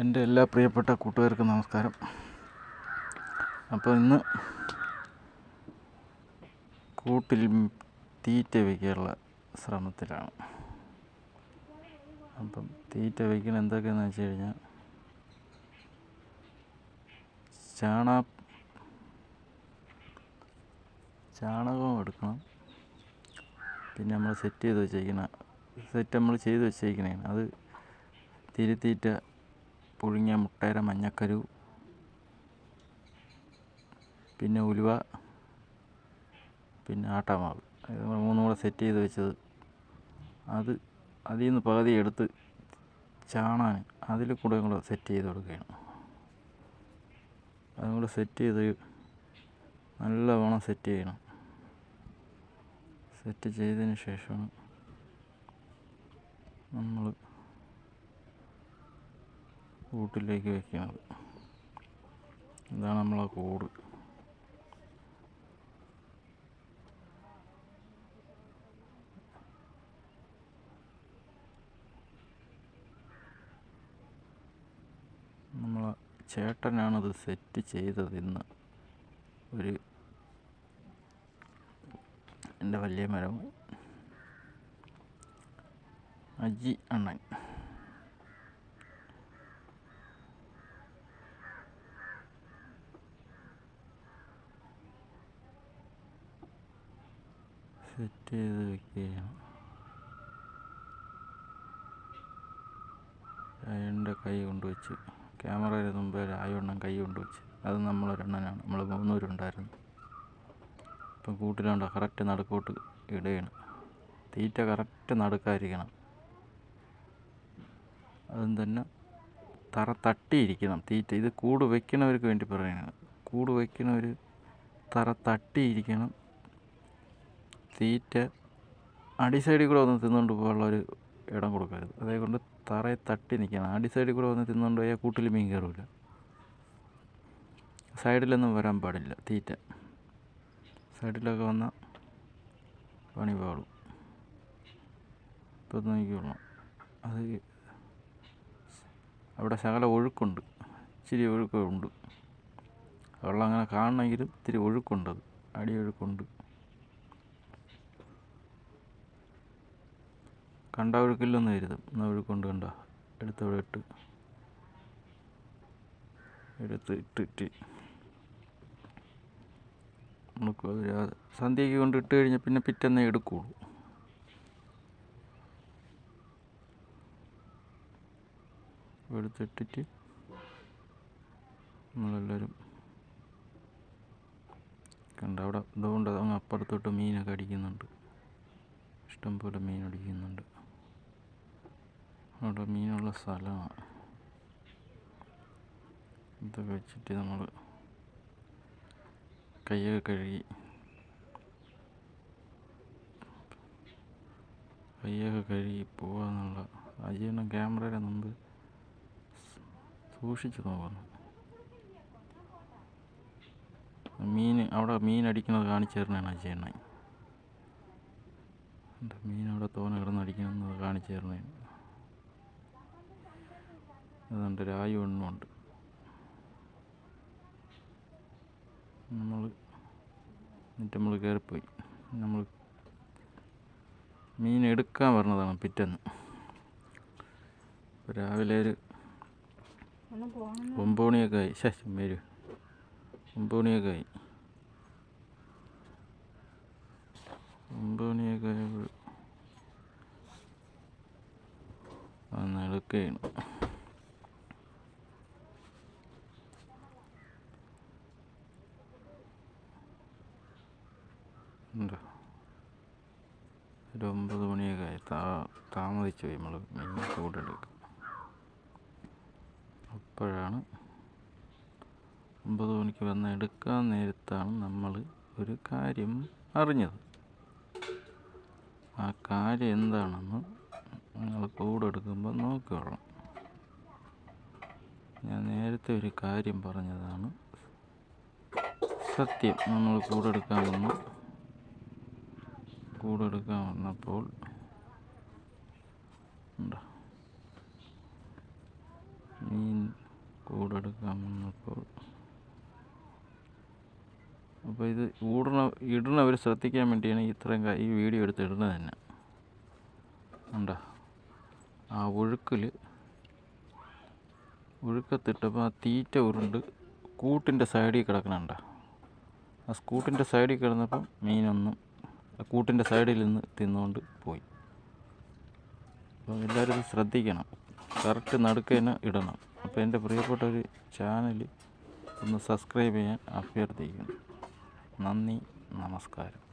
എന്റെ എല്ലാ പ്രിയപ്പെട്ട കൂട്ടുകാർക്കും നമസ്കാരം. അപ്പോൾ ഇന്ന് കൂട്ടിൽ തീറ്റ വയ്ക്കാനുള്ള ശ്രമത്തിലാണ്. അപ്പം തീറ്റ വയ്ക്കണ എന്തൊക്കെയെന്ന് വെച്ച് കഴിഞ്ഞാൽ ചാണ ചാണകവും എടുക്കണം. പിന്നെ നമ്മൾ സെറ്റ് ചെയ്ത് വെച്ചേക്കുന്ന സെറ്റ് നമ്മൾ ചെയ്ത് വെച്ചേക്കണേ അത് തിരുത്തീറ്റ പുഴുങ്ങിയ മുട്ടയുടെ മഞ്ഞക്കരു പിന്നെ ഉലുവ പിന്നെ ആട്ടാമാവ്. ഇത് മൂന്നും കൂടെ സെറ്റ് ചെയ്ത് വെച്ചത്. അത് അതിൽ നിന്ന് പകുതി എടുത്ത് ചാണാൻ അതിൽ കൂടെ കൂടെ സെറ്റ് ചെയ്ത് കൊടുക്കുകയാണ്. അതും കൂടെ സെറ്റ് ചെയ്ത് നല്ല നല്ലവണ്ണം സെറ്റ് ചെയ്യണം. സെറ്റ് ചെയ്തതിന് ശേഷമാണ് നമ്മൾ കൂട്ടിലേക്ക് വെക്കുന്നത് ഇതാണ് നമ്മളെ കൂട്. നമ്മളെ ചേട്ടനാണത് സെറ്റ് ചെയ്തത് ഇന്ന്. ഒരു എന്റെ വലിയ മരം അജി അണ്ണൻ. സെറ്റ് ചെയ്ത് വെക്കുകയാണ് രായണ്ണന്റെ കൈ കൊണ്ടുവച്ച് ക്യാമറയുടെ മുമ്പേ രായണ്ണൻ കൈ കൊണ്ടുവച്ച് അത് നമ്മളൊരെണ്ണനാണ്. നമ്മൾ മൂന്നൂരുണ്ടായിരുന്നു. ഇപ്പം കൂട്ടിലുണ്ട്? കറക്റ്റ് നടുക്കോട്ട് ഇടയാണ് തീറ്റ കറക്റ്റ് നടുക്കായിരിക്കണം. അതും തന്നെ തറ തട്ടിയിരിക്കണം. തീറ്റ. ഇത് കൂട് വയ്ക്കുന്നവർക്ക് വേണ്ടി പറയുന്നത് കൂട് വയ്ക്കുന്നവർ തറ തട്ടിയിരിക്കണം. തീറ്റ അടി സൈഡിൽ കൂടെ വന്ന് തിന്നുകൊണ്ട് പോകാനുള്ള ഒരു ഇടം കൊടുക്കരുത്. അതേകൊണ്ട് തറയെ തട്ടി നിൽക്കണം. അടി സൈഡിൽ കൂടെ വന്ന് തിന്നുകൊണ്ട് പോയാൽ കൂട്ടിൽ മീൻ കയറില്ല സൈഡിലൊന്നും വരാൻ പാടില്ല തീറ്റ. സൈഡിലൊക്കെ വന്ന പണി പാടും ഇപ്പം നോക്കിക്കൊള്ളണം അത് അവിടെ ശകല ഒഴുക്കുണ്ട്. ഇച്ചിരി ഒഴുക്കുണ്ട്. വെള്ളം അങ്ങനെ കാണണമെങ്കിലും ഇത്തിരി ഒഴുക്കുണ്ട് അത്. അടി ഒഴുക്കുണ്ട്. കണ്ട ഒഴുക്കില്ലെന്ന് കരുതും. എന്നാൽ ഒഴുക്കൊണ്ട് കണ്ട. എടുത്ത് അവിടെ ഇട്ട്. എടുത്ത് ഇട്ടിട്ട് നമുക്ക് സന്ധ്യയ്ക്ക് കൊണ്ട് ഇട്ട് കഴിഞ്ഞാൽ പിന്നെ പിറ്റെന്നേ എടുക്കുള്ളൂ. എടുത്തിട്ടിട്ട് നമ്മളെല്ലാവരും കണ്ട അവിടെ ഇതുകൊണ്ട് അങ്ങ് അപ്പുറത്തോട്ട് മീനൊക്കെ അടിക്കുന്നുണ്ട്. ഇഷ്ടംപോലെ മീൻ അടിക്കുന്നുണ്ട്. അവിടെ മീനുള്ള സ്ഥലമാണ്. ഇതൊക്കെ വെച്ചിട്ട് നമ്മൾ കൈയൊക്കെ കഴുകി കൈയൊക്കെ കഴുകി പോവാന്നുള്ള അജീർണം ക്യാമറയുടെ മുമ്പ് സൂക്ഷിച്ച് നോക്കുന്നു. മീൻ അവിടെ മീൻ അടിക്കുന്നത് കാണിച്ചു തരണേണ് അജയണ്ണൻ മീൻ അവിടെ തോന കിടന്ന് അടിക്കണമെന്ന് കാണിച്ചു തരണേ അതുകൊണ്ട് രായു എണ്ണമുണ്ട് നമ്മൾ എന്നിട്ട് നമ്മൾ കയറിപ്പോയി. നമ്മൾ മീൻ എടുക്കാൻ പറഞ്ഞതാണ് പിറ്റേന്ന്. രാവിലെ ഒരു ഒമ്പത് മണിയൊക്കെ ആയി. ശശി വരൂ ഒമ്പത് മണിയൊക്കെ ആയി. ഒമ്പത് മണിയൊക്കെ ആയപ്പോൾ വന്ന് എടുക്കുകയാണ് ഉണ്ടോ ഒരു ഒമ്പത് മണിയൊക്കെ ആയി താ താമസിച്ചു പോയി നമ്മൾ മീൻ ചൂടെടുക്കുക അപ്പോഴാണ് ഒമ്പത് മണിക്ക് വന്ന് എടുക്കാൻ നേരത്താണ് നമ്മൾ ഒരു കാര്യം അറിഞ്ഞത്. ആ കാര്യം എന്താണെന്ന് നിങ്ങൾ കൂടെ എടുക്കുമ്പോൾ നോക്കിക്കൊള്ളണം ഞാൻ നേരത്തെ ഒരു കാര്യം പറഞ്ഞതാണ്. സത്യം നമ്മൾ കൂടെ എടുക്കാൻ വന്നു കൂടെ എടുക്കാൻ വന്നപ്പോൾ മീൻ കൂടെടുക്കാൻ വന്നപ്പോൾ. അപ്പോൾ ഇത് ഊടണ ഇടണവർ ശ്രദ്ധിക്കാൻ വേണ്ടിയാണ് ഇത്രയും ഈ വീഡിയോ എടുത്ത് ഇടുന്നത് തന്നെ. ഉണ്ടോ? ആ ഒഴുക്കിൽ ഒഴുക്കത്തിട്ടപ്പോൾ ആ തീറ്റ ഉരുണ്ട് കൂട്ടിന്റെ സൈഡിൽ കിടക്കണുണ്ട? ആ സ്കൂട്ടിന്റെ സൈഡിൽ കിടന്നപ്പം മീനൊന്നും കൂട്ടിന്റെ സൈഡിൽ നിന്ന് തിന്നുകൊണ്ട് പോയി. അപ്പം എല്ലാവരും ശ്രദ്ധിക്കണം. കറക്റ്റ് നടുക്ക് ഇടണം. അപ്പോൾ എന്റെ പ്രിയപ്പെട്ട ഒരു ചാനൽ ഒന്ന് സബ്സ്ക്രൈബ് ചെയ്യാൻ അഭ്യർത്ഥിക്കുന്നു. നന്ദി നമസ്കാരം.